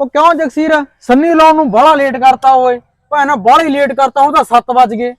ਉਹ ਕਿਉਂ ਜਗਸੀਰ? ਸੰਨੀ ਲਾਉਣ ਨੂੰ ਬੜਾ ਲੇਟ ਕਰਤਾ ਓਏ। ਭੈਣਾ ਬੜਾ ਹੀ ਲੇਟ ਕਰਤਾ ਹੁਣ ਤਾਂ 7 ਵੱਜ ਗਏ।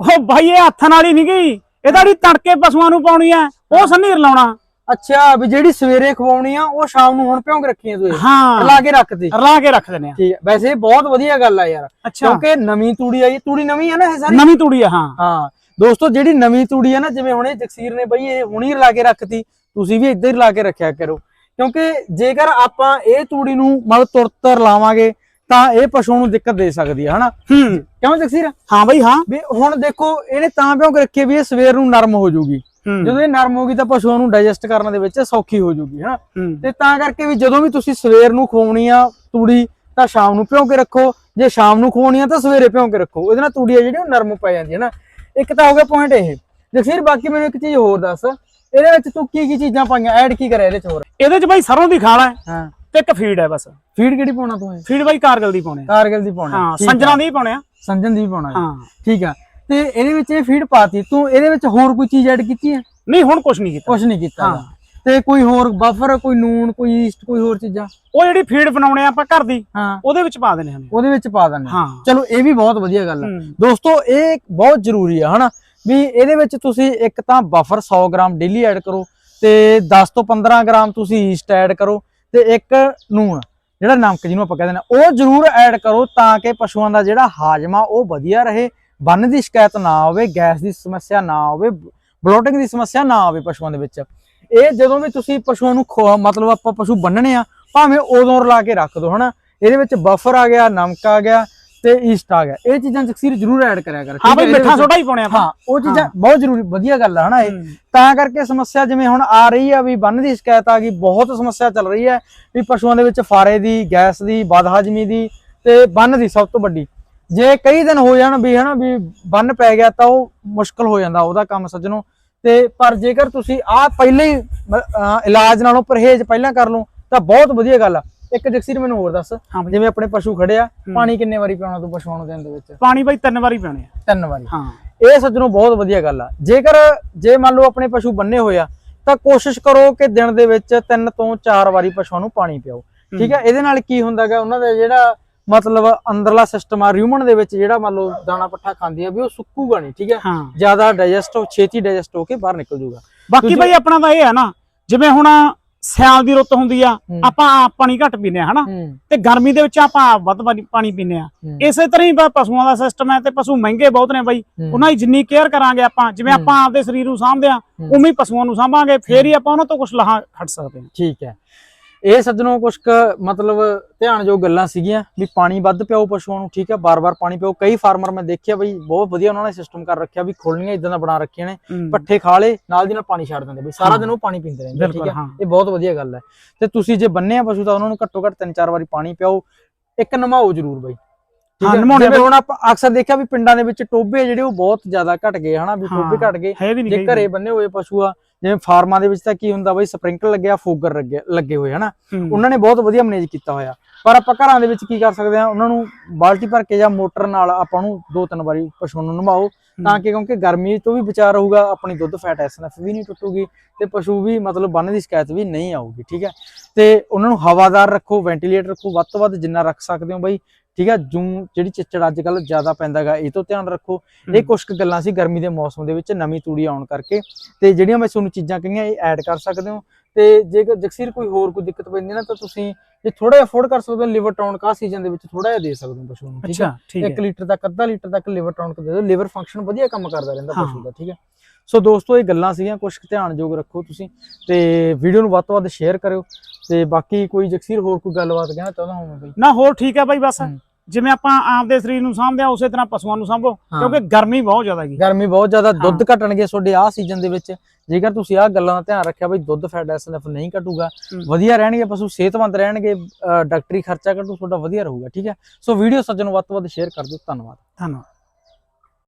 ਉਹ ਬਾਈ ਇਹ ਹੱਥ ਨਾਲ ਹੀ ਨਹੀਂ ਗਈ। ਇਹਦਾ ਜਿਹੜੀ ਤੜਕੇ ਪਸ਼ੂਆਂ ਨੂੰ ਪਾਉਣੀ ਆ ਉਹ ਸੰਨੀਰ ਲਾਉਣਾ। ਅੱਛਾ ਵੀ ਜਿਹੜੀ ਸਵੇਰੇ ਖਵਾਉਣੀ ਆ ਉਹ ਸ਼ਾਮ ਨੂੰ ਹੁਣ ਭਿਉਂ ਕੇ ਰੱਖੀਆਂ ਤੂੰ ਇਹ? ਹਾਂ। ਲਾ ਕੇ ਰੱਖਦੀ ਰਲਾ ਕੇ ਰੱਖ ਦਿੰਦੇ ਆ। ਠੀਕ ਹੈ। ਵੈਸੇ ਇਹ ਬਹੁਤ ਵਧੀਆ ਗੱਲ ਆ ਯਾਰ। ਕਿਉਂਕਿ ਨਵੀਂ ਤੂੜੀ ਆਈ ਤੂੜੀ ਨਵੀਂ ਆ ਨਾ ਇਹ ਸਾਰੀ? ਨਵੀਂ ਤੂੜੀ ਆ ਹਾਂ। ਹਾਂ। ਦੋਸਤੋ ਜਿਹੜੀ ਨਵੀਂ ਤੂੜੀ ਆ ਨਾ ਜਿਵੇਂ ਹੁਣੇ ਜਗਸੀਰ ਨੇ ਬਈ ਇਹ ਹੁਣੀ ਲਾ ਕੇ ਰੱਖਤੀ ਤੁਸੀਂ ਵੀ ਇੱਧਰ ਹੀ ਲਾ ਕੇ ਰੱਖਿਆ ਕਰੋ। ਕਿਉਂਕਿ ਜੇਕਰ ਆਪਾਂ ਇਹ ਤੂੜੀ ਨੂੰ ਮਤਲਬ ਤੁਰਤ ਲਾਵਾਂਗੇ ਤਾਂ ਇਹ ਪਸ਼ੂ ਨੂੰ ਦਿੱਕਤ ਦੇ ਸਕਦੀ ਹੈ ਹਨਾ? ਹੂੰ। ਕਿਉਂ ਜਗਸੀਰ? ਹਾਂ ਬਾਈ ਹਾਂ। ਵੀ ਹੁਣ ਦੇਖੋ ਇਹਨੇ ਤਾਂ ਭਿਉਂ ਕੇ ਰੱਖੀ ਵੀ ਇਹ ਸਵੇਰ ਨੂੰ ਨਰਮ ਹੋ ਜਾਊਗੀ ਜਦੋਂ ਇਹ ਨਰਮ ਹੋਗੀ ਤਾਂ ਪਸ਼ੂਆਂ ਨੂੰ ਡਾਈਜੈਸਟ ਕਰਨ ਦੇ ਵਿੱਚ ਸੌਖੀ ਹੋ ਜਾਊਗੀ ਹਨਾ? ਤੇ ਤਾਂ ਕਰਕੇ ਵੀ ਜਦੋਂ ਵੀ ਤੁਸੀਂ ਸਵੇਰ ਨੂੰ ਖਵਾਉਣੀ ਆ ਤੂੜੀ ਤਾਂ ਸ਼ਾਮ ਨੂੰ ਭਿਉਂ ਕੇ ਰੱਖੋ। ਜੇ ਸ਼ਾਮ ਨੂੰ ਖਵਾਉਣੀ ਆ ਤਾਂ ਸਵੇਰੇ ਭਿਉਂ ਕੇ ਰੱਖੋ। ਇਹਦੇ ਨਾਲ ਤੂੜੀ ਆ ਜਿਹੜੀ ਉਹ ਨਰਮ ਪੈ ਜਾਂਦੀ ਹੈ ਨਾ ਇੱਕ ਤਾਂ ਹੋ ਗਿਆ ਪੁਆਇੰਟ ਇਹ। ਜਗਸੀਰ ਬਾਕੀ ਮੈਨੂੰ ਇੱਕ ਚੀਜ਼ ਹੋਰ ਦੱਸ। ਇਹਦੇ ਵਿੱਚ ਤੂੰ ਕੀ ਕੀ ਚੀਜ਼ਾਂ ਪਾਈਆਂ? ਐਡ ਕੀ ਕਰਿਆ ਇਹਦੇ ਚ ਹੋਰ? ਇਹਦੇ ਚ ਬਾਈ ਸਰੋਂ ਦੀ ਖਾਲ ਹੈ ਹਾਂ। ਤੇ ਇੱਕ ਫੀਡ ਹੈ ਬਸ। ਫੀਡ ਕਿਹੜੀ ਪਾਉਣਾ ਤੂੰ ਇਹ? ਫੀਡ ਬਾਈ ਕਾਰਗਲ ਦੀ ਪਾਉਣੇ ਆ। ਕਾਰਗਿਲ ਦੀ ਪਾਉਣਾ ਹਾਂ। ਠੀਕ ਆ। ਦੀ ਪਾਉਣੇ ਆ ਸੰਜਨ ਦੀ ਪਾਉਣਾ ਹੈ। ਹਾਂ। ਠੀਕ ਆ। ਤੇ ਇਹਦੇ ਵਿੱਚ ਇਹ ਫੀਡ ਪਾਤੀ। ਤੂੰ ਇਹਦੇ ਵਿੱਚ ਹੋਰ ਕੋਈ ਚੀਜ਼ ਐਡ ਕੀਤੀ ਹੈ? ਨਹੀਂ ਹੁਣ ਕੁਝ ਨਹੀਂ ਕੀਤਾ। ਕੁਝ ਨਹੀਂ ਕੀਤਾ ਹਾਂ। ਤੇ ਕੋਈ ਹੋਰ ਬਫਰ ਕੋਈ ਨੂਨ ਕੋਈ ਈਸਟ ਕੋਈ ਹੋਰ ਚੀਜ਼ਾਂ? ਉਹ ਜਿਹੜੀ ਫੀਡ ਬਣਾਉਣੇ ਆ ਆਪਾਂ ਘਰ ਦੀ ਹਾਂ। ਉਹਦੇ ਵਿੱਚ ਪਾ ਦੇਣੇ ਹਨ ਉਹਦੇ ਵਿੱਚ ਪਾ ਦਿੰਦੇ ਹਾਂ। ਚਲੋ ਇਹ ਵੀ ਬਹੁਤ ਵਧੀਆ ਗੱਲ ਹੈ ਹੂੰ। ਦੋਸਤੋ ਇਹ ਬਹੁਤ ਜ਼ਰੂਰੀ ਆ ਹਨਾ? ਵੀ ਇਹਦੇ ਵਿੱਚ ਤੁਸੀਂ ਇੱਕ ਤਾਂ ਬਫਰ 100 ਗ੍ਰਾਮ ਡੇਲੀ ਐਡ ਕਰੋ ਤੇ 10 ਤੋਂ 15 ਗ੍ਰਾਮ ਤੁਸੀਂ ਈਸਟ ਐਡ ਕਰੋ ਤੇ ਇੱਕ ਨੂਣ, ਜਿਹੜਾ ਨਮਕ ਜਿਹਨੂੰ ਆਪਾਂ ਕਹਿੰਦੇ ਨੇ, ਉਹ ਜ਼ਰੂਰ ਐਡ ਕਰੋ ਤਾਂ ਕਿ ਪਸ਼ੂਆਂ ਦਾ ਜਿਹੜਾ ਹਾਜ਼ਮਾ ਉਹ ਵਧੀਆ ਰਹੇ, ਬੰਨ ਦੀ ਸ਼ਿਕਾਇਤ ਨਾ ਹੋਵੇ, ਗੈਸ ਦੀ ਸਮੱਸਿਆ ਨਾ ਹੋਵੇ ਬਲੋਟਿੰਗ ਦੀ ਸਮੱਸਿਆ ਨਾ ਆਵੇ ਪਸ਼ੂਆਂ ਦੇ ਵਿੱਚ। ਇਹ ਜਦੋਂ ਵੀ ਤੁਸੀਂ ਪਸ਼ੂਆਂ ਨੂੰ ਖੁਆ- ਮਤਲਬ ਆਪਾਂ ਪਸ਼ੂ ਬੰਨਣੇ ਆ, ਭਾਵੇਂ ਉਦੋਂ ਰਲਾ ਕੇ ਰੱਖ ਦੋ, ਹਨਾ? ਇਹਦੇ ਵਿੱਚ ਬਫਰ ਆ ਗਿਆ, ਨਮਕ ਆ ਗਿਆ ਤੇ ਈਸਟ ਆ ਗਿਆ ਇਹ ਚੀਜ਼ਾਂ ਜਕਸੀਰ ਜ਼ਰੂਰ ਐਡ ਕਰਿਆ ਕਰ ਹਾਂ ਬਾਈ ਮਿੱਠਾ ਸੋਡਾ ਹੀ ਪਾਉਣੇ ਆਪਾਂ। ਹਾਂ ਉਹ ਚੀਜ਼ਾਂ ਬਹੁਤ ਜ਼ਰੂਰੀ ਵਧੀਆ ਗੱਲ ਆ ਹਨਾ ਇਹ। ਤਾਂ ਕਰਕੇ ਸਮੱਸਿਆ ਜਿਵੇਂ ਹੁਣ ਆ ਰਹੀ ਆ ਵੀ ਬੰਨ ਦੀ ਸ਼ਿਕਾਇਤ ਆ ਗਈ ਬਹੁਤ ਸਮੱਸਿਆ ਚੱਲ ਰਹੀ ਹੈ ਵੀ ਪਸ਼ੂਆਂ ਦੇ ਵਿੱਚ ਫਾਰੇ ਦੀ ਗੈਸ ਦੀ ਬਦਹਜਮੀ ਦੀ ਤੇ ਬੰਨ ਦੀ ਸਭ ਤੋਂ ਵੱਡੀ। ਜੇ ਕਈ ਦਿਨ ਹੋ ਜਾਣ ਵੀ ਹਨਾ ਵੀ ਬੰਨ ਪੈ ਗਿਆ ਤਾਂ ਉਹ ਮੁਸ਼ਕਲ ਹੋ ਜਾਂਦਾ ਉਹਦਾ ਕੰਮ ਸੱਜਣੋ। ਤੇ ਪਰ ਜੇਕਰ ਤੁਸੀਂ ਆ ਪਹਿਲੇ ਹੀ ਇਲਾਜ ਨਾਲੋਂ ਪਰਹੇਜ਼ ਪਹਿਲਾਂ ਕਰ ਲਓ ਤਾਂ ਬਹੁਤ ਵਧੀਆ ਗੱਲ ਆ। ਇੱਕ ਜਕਸੀਰ ਮੈਨੂੰ ਹੋਰ ਦੱਸ। ਜਿਵੇਂ ਆਪਣੇ ਪਸ਼ੂ ਖੜੇ ਆ ਪਾਣੀ ਕਿੰਨੇ ਵਾਰੀ ਪਿਆਉਣਾ ਤੂੰ ਪਸ਼ੂਆਂ ਨੂੰ ਦਿਨ ਦੇ ਵਿੱਚ? ਪਾਣੀ ਬਾਈ ਤਿੰਨ ਵਾਰੀ ਪਾਉਣੇ ਆ। ਤਿੰਨ ਵਾਰੀ। ਹਾਂ। ਇਹ ਸੱਜਣੋਂ ਬਹੁਤ ਵਧੀਆ ਗੱਲ ਆ। ਜੇਕਰ ਜੇ ਮੰਨ ਲਓ ਆਪਣੇ ਪਸ਼ੂ ਬੰਨੇ ਹੋਏ ਆ ਤਾਂ ਕੋਸ਼ਿਸ਼ ਕਰੋ ਕਿ ਦਿਨ ਦੇ ਵਿੱਚ ਤਿੰਨ ਤੋਂ ਚਾਰ ਵਾਰੀ ਪਸ਼ੂਆਂ ਨੂੰ ਪਾਣੀ ਪਿਆਓ। ਠੀਕ ਹੈ ਇਹਦੇ ਨਾਲ ਕੀ ਹੁੰਦਾਗਾ? ਉਹਨਾਂ ਦਾ ਜਿਹੜਾ ਮਤਲਬ ਅੰਦਰਲਾ ਸਿਸਟਮ ਆ ਰਿਊਮਨ ਦੇ ਵਿੱਚ ਜਿਹੜਾ ਮੰਨ ਲਓ ਦਾਣਾ ਪੱਠਾ ਖਾਂਦੀ ਆ ਵੀ ਉਹ ਸੁੱਕੂਗਾ ਨਹੀਂ ਠੀਕ ਹੈ। ਜ਼ਿਆਦਾ ਡਾਈਜੈਸਟ ਹੋ ਛੇਤੀ ਡਾਈਜੈਸਟ ਹੋ ਕੇ ਬਾਹਰ ਨਿਕਲ ਜਾਊਗਾ। ਬਾਕੀ ਬਾਈ ਆਪਣਾ ਤਾਂ ਇਹ ਹੈ ਨਾ ਜਿਵੇਂ ਹੁਣ ਸਿਆਲ ਦੀ ਰੁੱਤ ਹੁੰਦੀ ਆ। ਆਪਾਂ ਆਪ ਪਾਣੀ ਘੱਟ ਪੀਨੇ ਆ ਹਨਾ ਤੇ ਗਰਮੀ ਦੇ ਵਿੱਚ ਆਪਾਂ ਆਪ ਵੱਧ ਪਾਣੀ- ਪਾਣੀ ਪੀਨੇ ਆ। ਇਸੇ ਤਰ੍ਹਾਂ ਹੀ ਪਸ਼ੂਆਂ ਦਾ ਸਿਸਟਮ ਹੈ ਤੇ ਪਸ਼ੂ ਮਹਿੰਗੇ ਬਹੁਤ ਨੇ ਬਾਈ। ਉਹਨਾਂ ਦੀ ਜਿੰਨੀ ਕੇਅਰ ਕਰਾਂਗੇ ਆਪਾਂ ਜਿਵੇਂ। ਆਪਾਂ ਆਪਦੇ ਸਰੀਰ ਨੂੰ ਸਾਂਭਦੇ ਆ। ਉਵੇਂ ਹੀ ਪਸ਼ੂਆਂ ਨੂੰ ਸਾਂਭਾਂਗੇ ਫੇਰ ਹੀ ਆਪਾਂ ਉਹਨਾਂ ਤੋਂ ਕੁਝ ਲਾਹਾ ਖੱਟ ਸਕਦੇ ਹਾਂ ਠੀਕ ਹੈ ਇਹ ਸੱਜਣੋਂ ਕੁਛ ਕੁ ਮਤਲਬ ਧਿਆਨ ਜੋ ਗੱਲਾਂ ਸੀਗੀਆਂ ਵੀ ਪਾਣੀ ਵੱਧ ਪਿਆਓ ਪਸ਼ੂਆਂ ਨੂੰ ਠੀਕ ਹੈ ਬਾਰ-ਬਾਰ ਪਾਣੀ ਪਿਆਓ ਕਈ ਫਾਰਮਰ ਮੈਂ ਦੇਖਿਆ ਬਈ ਬਹੁਤ ਵਧੀਆ ਉਹਨਾਂ ਨੇ ਸਿਸਟਮ ਕਰ ਰੱਖਿਆ ਵੀ ਖੋਲਣੀਆਂ ਇਦਾਂ ਦਾ ਬਣਾ ਰੱਖੀਆਂ ਨੇ। ਪੱਠੇ ਖਾ ਲੇ ਨਾਲ ਦੀ ਨਾਲ ਪਾਣੀ ਛੱਡ ਦਿੰਦੇ ਬਈ ਸਾਰਾ। ਦਿਨ ਉਹ ਪਾਣੀ ਪੀਂਦੇ ਰਹਿੰਦੇ ਠੀਕ ਹੈ। ਇਹ ਬਹੁਤ ਵਧੀਆ ਗੱਲ ਹੈ। ਤੇ ਤੁਸੀਂ ਜੇ ਬੰਨੇ ਆ ਪਸ਼ੂ ਤਾਂ ਉਹਨਾਂ ਨੂੰ ਘੱਟੋ ਘੱਟ ਤਿੰਨ ਚਾਰ ਵਾਰੀ ਪਾਣੀ ਪਿਆਓ। ਇੱਕ ਨਮਾਓ ਜ਼ਰੂਰ ਬਈ। ਹਾਂ, ਨਮਾਉਣੇ ਜਿਵੇਂ। ਹੁਣ ਆਪਾਂ ਅਕਸਰ ਦੇਖਿਆ ਵੀ ਪਿੰਡਾਂ ਦੇ ਵਿੱਚ ਟੋਬੇ ਜਿਹੜੇ ਉਹ ਬਹੁਤ ਜ਼ਿਆਦਾ ਘਟ ਗਏ ਹਨਾ? ਵੀ ਟੋਬੇ ਘਟ ਗਏ। ਜੇ ਘਰੇ ਬੰਨੇ ਹੋਏ ਪਸ਼ੂ ਆ ਜਿਵੇਂ ਫਾਰਮਾਂ ਦੇ ਵਿੱਚ ਤਾਂ ਕੀ ਹੁੰਦਾ ਬਈ ਸਪ੍ਰਿੰਕਲ ਲੱਗਿਆ ਫੋਗਰ ਲੱਗੇ ਹੋਏ ਹਨਾ? ਉਹਨਾਂ ਨੇ ਬਹੁਤ ਵਧੀਆ ਮੈਨੇਜ ਕੀਤਾ ਹੋਇਆ। ਪਰ ਆਪਾਂ ਘਰਾਂ ਦੇ ਵਿੱਚ ਕੀ ਕਰ ਸਕਦੇ ਆ ਉਹਨਾਂ ਨੂੰ ਬਾਲਟੀ ਭਰ ਕੇ ਜਾਂ ਮੋਟਰ ਨਾਲ ਆਪਾਂ ਨੂੰ ਦੋ ਤਿੰਨ ਵਾਰੀ ਪਸ਼ੂ ਨੂੰ ਨਵਾਓ ਤਾਂ ਕਿ ਕਿਉਂਕਿ ਗਰਮੀ ਤੋਂ ਵੀ ਬਚਾ ਰਹੂਗਾ ਆਪਣੀ ਦੁੱਧ ਫੈਟ ਐਸਐਨਐਫ ਵੀ ਨਹੀਂ ਟੁੱਟੂਗੀ ਤੇ ਪਸ਼ੂ ਵੀ ਮਤਲਬ ਬੰਨ ਦੀ ਸ਼ਿਕਾਇਤ ਵੀ ਨਹੀਂ ਆਊਗੀ ਠੀਕ ਹੈ? ਤੇ ਉਹਨਾਂ ਨੂੰ ਹਵਾਦਾਰ ਰੱਖੋ ਵੈਂਟੀਲੇਟਰ ਰੱਖੋ ਵੱਧ ਤੋਂ ਵੱਧ ਜਿੰਨਾ ਰੱਖ ਸਕਦੇ ਹੋ ਬਾਈ ਠੀਕ ਹੈ ਜੂੰ ਜਿਹੜੀ ਚਿੱਚੜ ਅੱਜ ਕੱਲ ਜ਼ਿਆਦਾ ਪੈਂਦਾਗਾ ਇਹ ਤੋਂ ਧਿਆਨ ਰੱਖੋ। ਇਹ ਕੁਝ ਕੁ ਗੱਲਾਂ ਸੀ ਗਰਮੀ ਦੇ ਮੌਸਮ ਦੇ ਵਿੱਚ ਨਵੀਂ ਤੂੜੀ ਆਉਣ ਕਰਕੇ। ਤੇ ਜਿਹੜੀਆਂ ਮੈਂ ਤੁਹਾਨੂੰ ਚੀਜ਼ਾਂ ਕਹੀਆਂ ਇਹ ਐਡ ਕਰ ਸਕਦੇ ਹੋ। ਤੇ ਜੇਕਰ ਜਕਸੀਰ ਕੋਈ ਹੋਰ ਕੋਈ ਦਿੱਕਤ ਪੈਂਦੀ ਨਾ ਤਾਂ ਤੁਸੀਂ ਜੇ ਥੋੜਾ ਜਿਹਾ ਅਫੋਰਡ ਕਰ ਸਕਦੇ ਹੋ ਲਿਵਰ ਟੌਨਕ ਆ ਸੀਜ਼ਨ ਦੇ ਵਿੱਚ ਥੋੜਾ ਜਿਹਾ ਦੇ ਸਕਦੇ ਹੋ ਪਸ਼ੂ ਨੂੰ ਠੀਕ ਠੀਕ 1 ਹੈ ਲੀਟਰ ਤੱਕ ਅੱਧਾ ਲੀਟਰ ਤੱਕ ਲਿਵਰ ਟੌਨਕ ਦੇ ਦਿਓ। ਲਿਵਰ ਫੰਕਸ਼ਨ ਵਧੀਆ ਕੰਮ ਕਰਦਾ ਰਹਿੰਦਾ। ਪਸ਼ੂ ਦਾ ਠੀਕ ਹੈ? ਸੋ ਦੋਸਤੋ ਇਹ ਗੱਲਾਂ ਸੀਗੀਆਂ ਕੁਝ ਧਿਆਨਯੋਗ ਰੱਖੋ ਤੁਸੀਂ ਤੇ ਵੀਡੀਓ ਨੂੰ ਵੱਧ ਤੋਂ ਵੱਧ ਸ਼ੇਅਰ ਕਰਿਓ ਤੇ ਬਾਕੀ ਕੋਈ ਜਕਸੀਰ ਹੋਰ ਕੋਈ ਗੱਲਬਾਤ ਕਹਿਣਾ ਚਾਹੁੰਦਾ ਹਾਂ ਬਈ? ਨਾ ਹੋਰ ਠੀਕ ਹੈ ਬਾਈ ਬਸ। ਜਿਵੇਂ ਆਪਾਂ ਆਪਦੇ ਸਰੀਰ ਨੂੰ ਸਾਂਭਦੇ ਆ ਉਸੇ ਤਰ੍ਹਾਂ ਪਸ਼ੂਆਂ ਨੂੰ ਸਾਂਭੋ। ਕਿਉਂਕਿ ਗਰਮੀ ਬਹੁਤ ਜ਼ਿਆਦਾ ਹੈਗੀ। ਗਰਮੀ ਬਹੁਤ ਜ਼ਿਆਦਾ ਦੁੱਧ। ਘਟਣਗੇ ਤੁਹਾਡੇ ਆਹ ਸੀਜ਼ਨ ਦੇ ਵਿੱਚ। ਜੇਕਰ ਤੁਸੀਂ ਆਹ ਗੱਲਾਂ ਦਾ ਧਿਆਨ ਰੱਖਿਆ ਬਈ ਦੁੱਧ ਫੈਟ ਐਸਐਨਐਫ ਨਹੀਂ ਘਟੂਗਾ। ਵਧੀਆ ਰਹਿਣਗੇ ਪਸ਼ੂ ਸਿਹਤਮੰਦ ਰਹਿਣਗੇ ਡਾਕਟਰੀ ਖਰਚਾ ਘਟੂ ਤੁਹਾਡਾ ਵਧੀਆ ਰਹੂਗਾ ਠੀਕ ਹੈ? ਸੋ ਵੀਡੀਓ ਸੱਜਣ ਵੱਧ ਤੋਂ ਵੱਧ ਸ਼ੇਅਰ ਕਰ ਦਿਓ। ਧੰਨਵਾਦ। ਧੰਨਵਾਦ।